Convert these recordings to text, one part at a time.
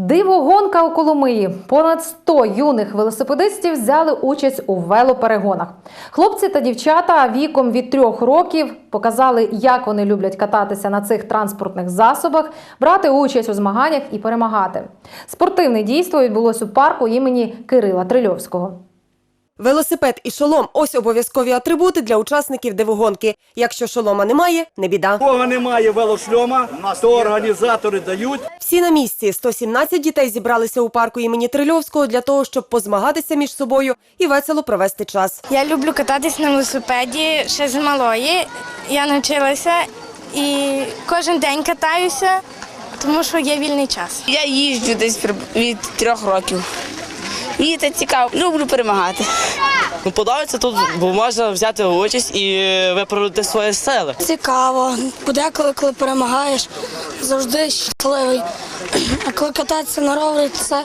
Дивогонка у Коломиї. Понад 100 юних велосипедистів взяли участь у велоперегонах. Хлопці та дівчата віком від трьох років показали, як вони люблять кататися на цих транспортних засобах, брати участь у змаганнях і перемагати. Спортивне дійство відбулось у парку імені Кирила Трильовського. Велосипед і шолом ось обов'язкові атрибути для учасників дивогонки. Якщо шолома немає, не біда. Кого немає велошльома, то організатори дають. Всі на місці. 117 дітей зібралися у парку імені Трильовського для того, щоб позмагатися між собою і весело провести час. Я люблю кататись на велосипеді ще з малої. Я навчилася і кожен день катаюся, тому що є вільний час. Я їжджу десь при- від трьох років. Мені це цікаво. Люблю перемагати. Ну, подобається тут, бо можна взяти участь і виправити свої сили. Цікаво. Подеколи, коли перемагаєш, завжди щасливий. А коли кататися на ровері, це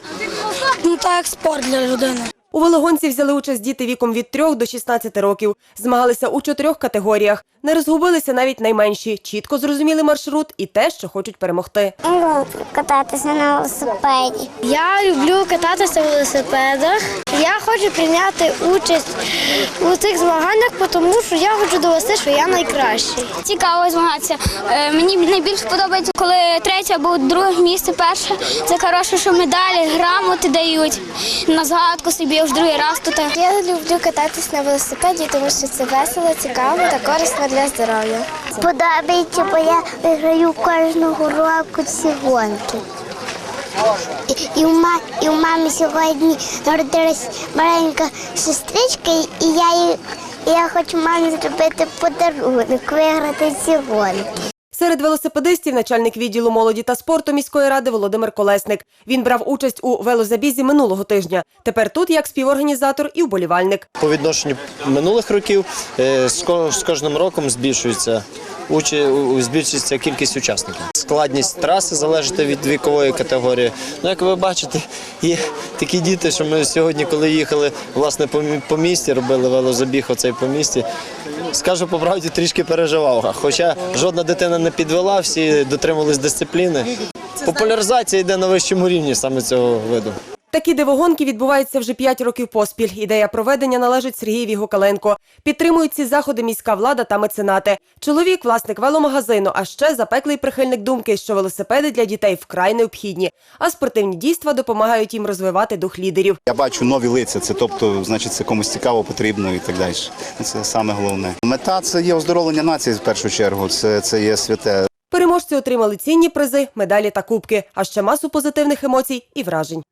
ну, так як спорт для людини. У велогонці взяли участь діти віком від 3 до 16 років. Змагалися у чотирьох категоріях. Не розгубилися навіть найменші. Чітко зрозуміли маршрут і те, що хочуть перемогти. Кататися на велосипеді. Я люблю кататися на велосипедах. Я хочу прийняти участь у цих змаганнях, тому що я хочу довести, що я найкращий. Цікаво змагатися. Е, Мені найбільше подобається, коли третє або друге місце перше. Це хороше, що медалі, грамоти дають. На згадку собі я вже другий раз тут. Я люблю кататися на велосипеді, тому що це весело, цікаво та корисно для здоров'я. Подобається, бо я виграю кожного року ці гонки. І, і, у ма, і у мамі сьогодні народилась маленька сестричка, і я, і я хочу мамі зробити подарунок, виграти ці гонки. Серед велосипедистів начальник відділу молоді та спорту міської ради Володимир Колесник. Він брав участь у велозабізі минулого тижня. Тепер тут як співорганізатор і вболівальник. По відношенню минулих років е, з кожним роком збільшується збільшується кількість учасників. Складність траси залежить від вікової категорії. Ну, як ви бачите, є такі діти, що ми сьогодні, коли їхали власне по, місті, робили велозабіг оцей по місті. Скажу по правді, трішки переживав. Хоча жодна дитина не підвела, всі дотримувались дисципліни. Популяризація йде на вищому рівні саме цього виду. Такі дивогонки відбуваються вже 5 років поспіль. Ідея проведення належить Сергієві Гукаленко. Підтримують ці заходи міська влада та меценати. Чоловік – власник веломагазину, а ще запеклий прихильник думки, що велосипеди для дітей вкрай необхідні. А спортивні дійства допомагають їм розвивати дух лідерів. Я бачу нові лиця, це тобто, значить, це комусь цікаво, потрібно і так далі. Це саме головне. Мета це є оздоровлення нації в першу чергу. Це, це є святе. Переможці отримали цінні призи, медалі та кубки, а ще масу позитивних емоцій і вражень.